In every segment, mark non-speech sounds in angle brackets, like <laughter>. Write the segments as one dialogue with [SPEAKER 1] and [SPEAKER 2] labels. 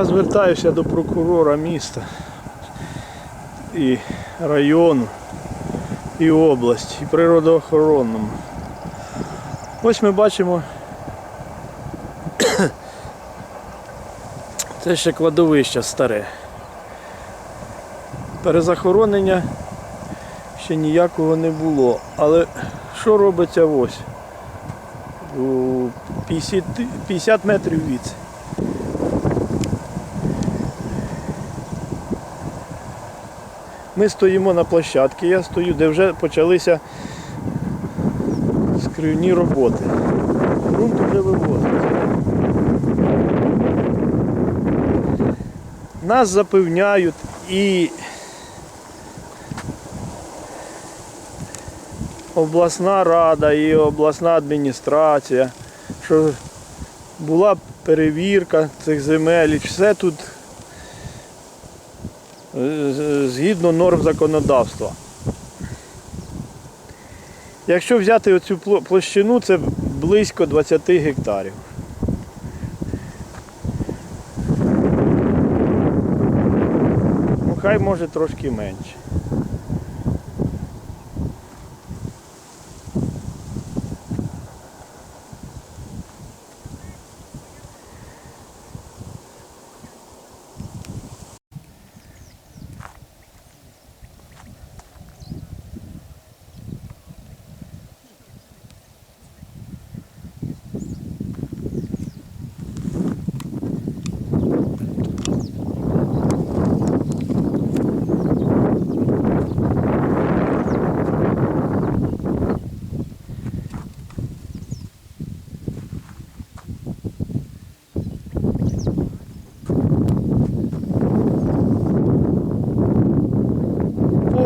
[SPEAKER 1] Я звертаюся до прокурора міста і району, і області, і природоохоронному. Ось ми бачимо. <coughs> Це ще кладовище старе. Перезахоронення ще ніякого не було. Але що робиться ось? У 50, 50 метрів від. Ми стоїмо на площадці, я стою, де вже почалися скривні роботи. Грунт вже вивозиться. Нас запевняють і обласна рада, і обласна адміністрація, що була перевірка цих земель, і все тут згідно норм законодавства. Якщо взяти оцю площину, це близько 20 гектарів. Ну, хай може трошки менше.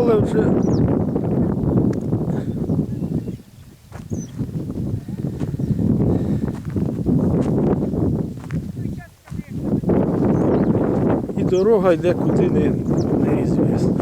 [SPEAKER 1] Поле вже. І дорога йде куди не, неізвісно.